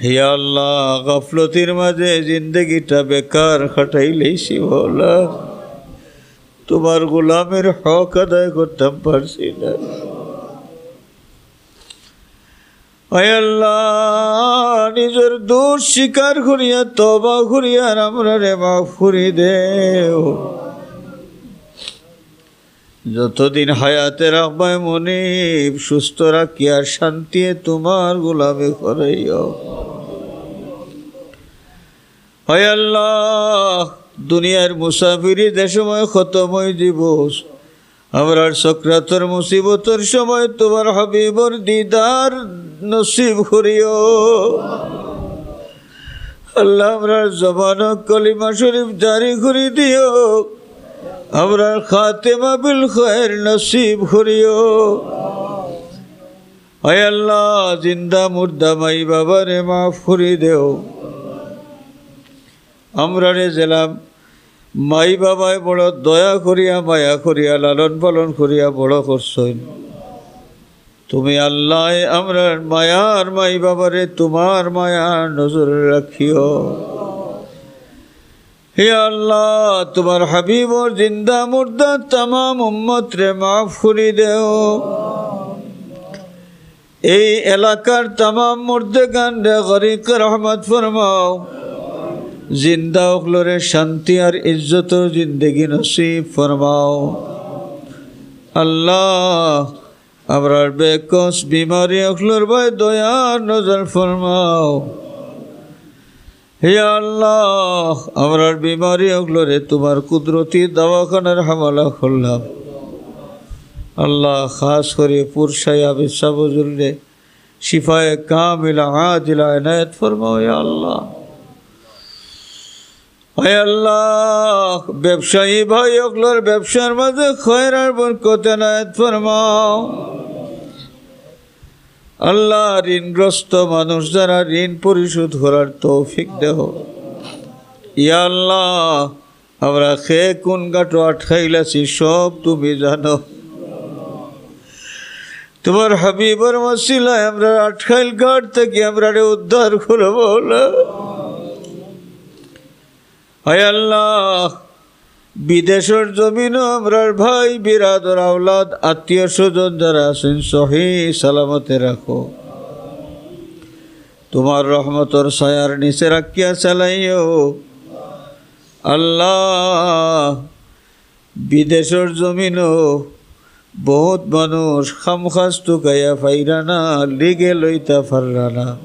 হে আল্লাহ, গফলতির মাঝে জিন্দগিটা বেকার খাটাইলেছি বলা তোমার গোলামের হক আদায় করতাম পারছি না। আল্লাহ, নিজের দোষ স্বীকার করিয়া তবা করিয়া আমরা রে মাফ করি দেও। যতদিন হায়াতের আব্বায় মনে সুস্থ রাখিয়া শান্তি তোমার গোলামে করাইও হয় আল্লাহ, দুনিয়ার মুসাফিরি দেশময় খতময় দিবস আমরার সক্রাতর মুসিবতর সময় তোমার হাবিবর দিদার নসিব করিও। আল্লাহ, আমরার জবান কলিমা শরীফ জারি করে দিও। আমরার খাতেমা বিল খয়ের নসিব করিও। হয় আল্লাহ, জিন্দা মুর্দা মাই বাবারে মাফ করে দেও। আমরা রে জেলাম, মাই বাবায় বড় দয়া করিয়া, মায়া করিয়া, লালন পালন করিয়া বড় করছইন তুমি আল্লাহ আমরা মায়ার মাই বাবারে তোমার মায়ার নজরে রাখিও। হে আল্লাহ, তোমার হাবিবর জিন্দা মুর্দা তাম উম্মত রে মাফ করি দেও। এই এলাকার তাম মুর্দে গান গরিক রহমত ফরমাও। জিন্দা অকলরে শান্তি আর ইজ্জত জিন্দগি নসিব ফরমাও। আল্লাহ আমরার বেকস বিমারি অকলর ভাই দয়ার নজর ফরমাও। হে আল্লাহ আমরার বিমারি অকলরে তোমার কুদরতি দাওয়াখানার হামালা করলাম। আল্লাহ, খাস করে পুরসাইয়া বিশ্বাবজুল্লে শিফায় কামিলা আজিলা এনায়ত ফরমাও, হে আল্লাহ। আল্লাহ, ব্যবসায়ী ভাই, অকলর ব্যবসার মাঝে খয়রার বরকত এনায়ত ফরমাও। আল্লাহ, ঋণগ্রস্ত মানুষ যারা ঋণ পরিশোধ করার তৌফিক দেহ। ইয়া আল্লাহ, আমরা খে কোন গাটো আটকাইলাছি, সব তুমি জানো। তোমার হাবিবর মসিলায় আমরা আটকাইল ঘাট থেকে আমরা উদ্ধার করব না আল্লাহ, বিদেশের জমিন আমরার ভাই, বিরাদর আওলাদ, আত্মীয় স্বজন যারা আছেন, সহি সালামতে রাখো। তোমার রহমতর ছায়ার নিচে রাখিয়া চালাইও। আল্লাহ, বিদেশের জমিনও বহুত মানুষ খামখাস টুকাইয়া ফাইরানা, লিগে লইতা ফাররানা।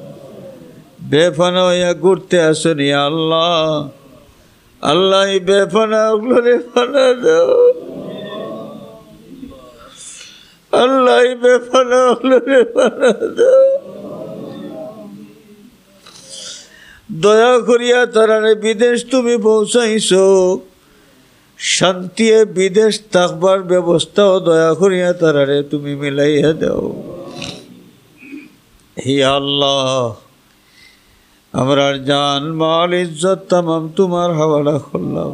বেফানা ঘুরতে আসনি আল্লাহ। আল্লাহ বেফানা ওগুলোরে ফানা দাও। আল্লাহ বেফানা ওগুলোরে ফানা দাও। দয়া করিয়া তারারে বিদেশ তুমি পৌঁছাইছো। শান্তি বিদেশ থাকবার ব্যবস্থাও দয়া করিয়া তারারে তুমি মিলাইয়া দাও। হে আল্লাহ। আমরার জান, মাল, ইজ্জত তামাম তোমার হাওয়ালা করলাম।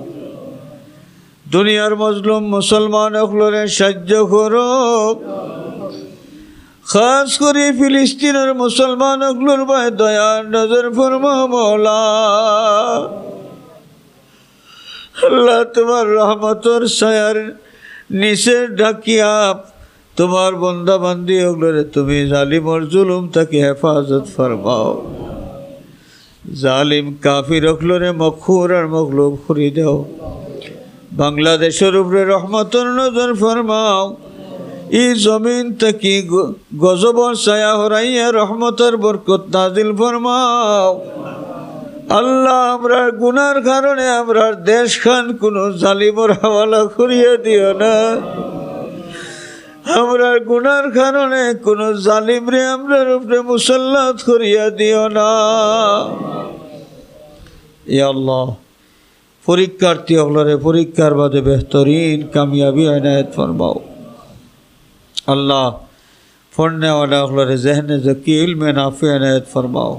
দুনিয়ার মজলুম মুসলমান অকলরে সাহায্য করো। খাস করে ফিলিস্তিনের মুসলমান অকলর ভাই দয়ার নজর ফরমা মৌলা। আল্লাহ তোমার রহমতর সায়ার নিচে ঢাকিয়া তোমার বন্দা বান্দি ওগুলোরে তুমি জালিমর জুলুম তাকে হেফাজত ফরমাও। জালিম কাফির অকলরে মখুর আর মখলুব করি দাও। বাংলাদেশের উপরে রহমতর নজর ফরমাও। ই জমিন থেকে গজবর ছায়া হরাইয়া রহমতের বরকত নাজিল ফরমাও। আল্লাহ আমরা গুনার কারণে আমরা দেশ খান কোনো জালিমর হাওয়ালা করিয়া দিও না। আমরা গুনার কারণে কোনো জালিমরে আমরা উপরে মুসল্লাত করিয়া দিও না। পরীক্ষার্থী হলরে পরীক্ষার বাদে বেহতরিন, কামিয়াবি এনায়ত ফরমাও। আল্লাহ পড়নেওয়ালা হলরে জেহনে জকিল মে নাফি আনায়ত ফরমাও।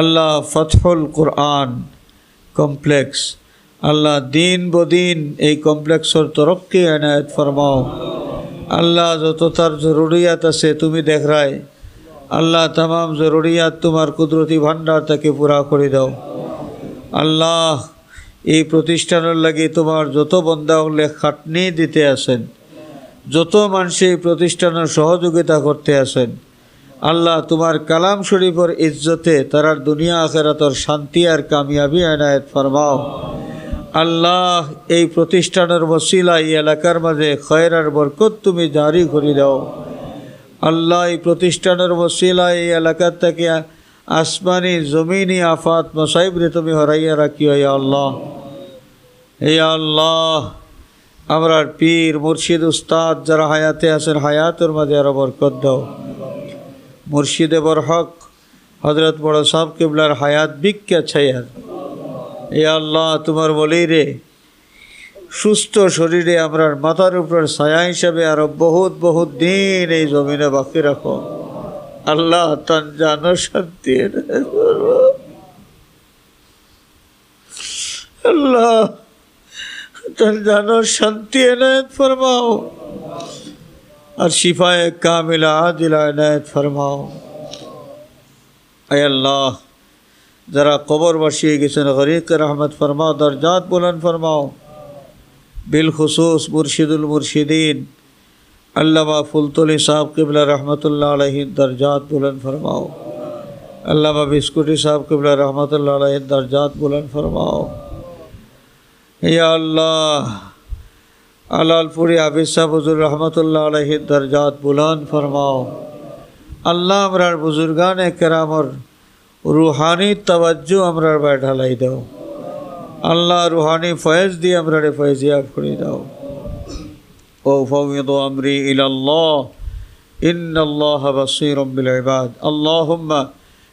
আল্লাহ ফতফুল কোরআন কমপ্লেক্স, আল্লাহ দিন বদিন এই কমপ্লেক্সর তরক্কি আনায়ত ফরমাও। আল্লাহ যত তার জরুরিয়াত আছে তুমি দেখরায় আল্লাহ তামাম জরুরিয়াত তোমার কুদরতি ভাণ্ডার তাকে পুরা করে দাও। আল্লাহ, এই প্রতিষ্ঠানের লাগে তোমার যত বন্ধা হলে খাটনি দিতে আসেন। যত মানুষ এই প্রতিষ্ঠানের সহযোগিতা করতে আসেন। আল্লাহ, তোমার কালাম শরীফের ইজ্জতে তারার দুনিয়া আখেরাতর শান্তি আর কামিয়াবি এনায়ত ফরমাও। আল্লাহ, এই প্রতিষ্ঠানের বসিলা এই এলাকার মাঝে খয়ের আর বরকত তুমি জারি করে দাও। আল্লাহ, এই প্রতিষ্ঠানের বসিলা এই এলাকার থেকে আসমানি, জমিনি আফাত মসাইবরে তুমি হরাইয়া রাখিও ইয়া আল্লাহ। হে আল্লাহ আমরার পীর, মুর্শিদ, উস্তাদ যারা হায়াতে আছেন, হায়াতের মাঝে আরও বরকত দাও। মুর্শিদে বর হক হজরত বড় সাহ কিবলার হায়াত বিজ্ঞা ছায়ার এ আল্লাহ, তোমার বলেই রে সুস্থ শরীরে আমরার মাথার উপর ছায়া হিসাবে আরও বহুত বহুত দিন এই জমিনে বাকি রাখো। আল্লাহ তান জানো শান্তি আল্লাহ তার জানো শান্তি এনায়ত ফরমাও। আর শিফায় কামিলা আদিলা এনায়ত ফরমাও। আয় আল্লাহ ذرا قبر وشی کسی غریق کے رحمت فرماؤ، درجات بلند فرماؤ۔ بالخصوص مرشد المرشدین، علامہ فلط صاحب قبل رحمۃ اللہ علیہ درجات بلند فرماؤ۔ علامہ بسکوٹی صاحب قبل رحمۃ اللہ علیہ درجات بلند فرماؤ۔ یا اللہ، علال پوری حافظ صاحب حضور رحمۃ اللہ علیہ درجات بلند فرماؤ۔ اللہ مرار بزرگان کرام اور روحانی توجہ امرار بھائی ڈھالائی دو۔ اللہ روحانی فیض دی امرار فیض یاب کری دو۔ او وفوض امری الى اللہ ان اللہ بصیر بالعباد۔ اللہم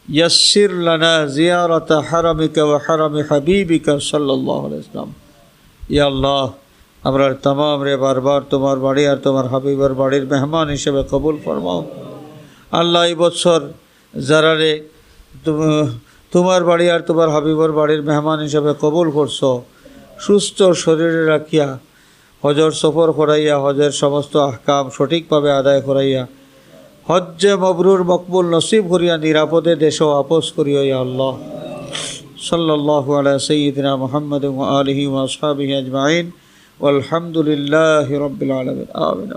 یسر لنا زیارت حرمک و حرم حبیبک صلی اللہ علیہ وسلم۔ یا اللہ امرار تمام رے بار بار تمار বাড়ি আর তোমার হাবিবার বাড়ির মেহমান হিসেবে কবুল ফরমাও আল্লাহ এই বছর যারা রে তোমার বাড়ি আর তোমার হাবিবর বাড়ির মেহমান হিসাবে কবুল করছ। সুস্থ শরীরে রাখিয়া, হজর সফর করাইয়া, হজের সমস্ত আহকাম সঠিকভাবে আদায় করাইয়া, হজ্জে মবরুর মকবুল নসিব করিয়া নিরাপদে দেশ আপোষ করিয়া আল্লাহ। সাল্লাল্লাহু আলা সঈদিনা মোহাম্মদ আলহি ওয়াসাবিহি আলহামদুলিল্লাহ রবিল আলমিন।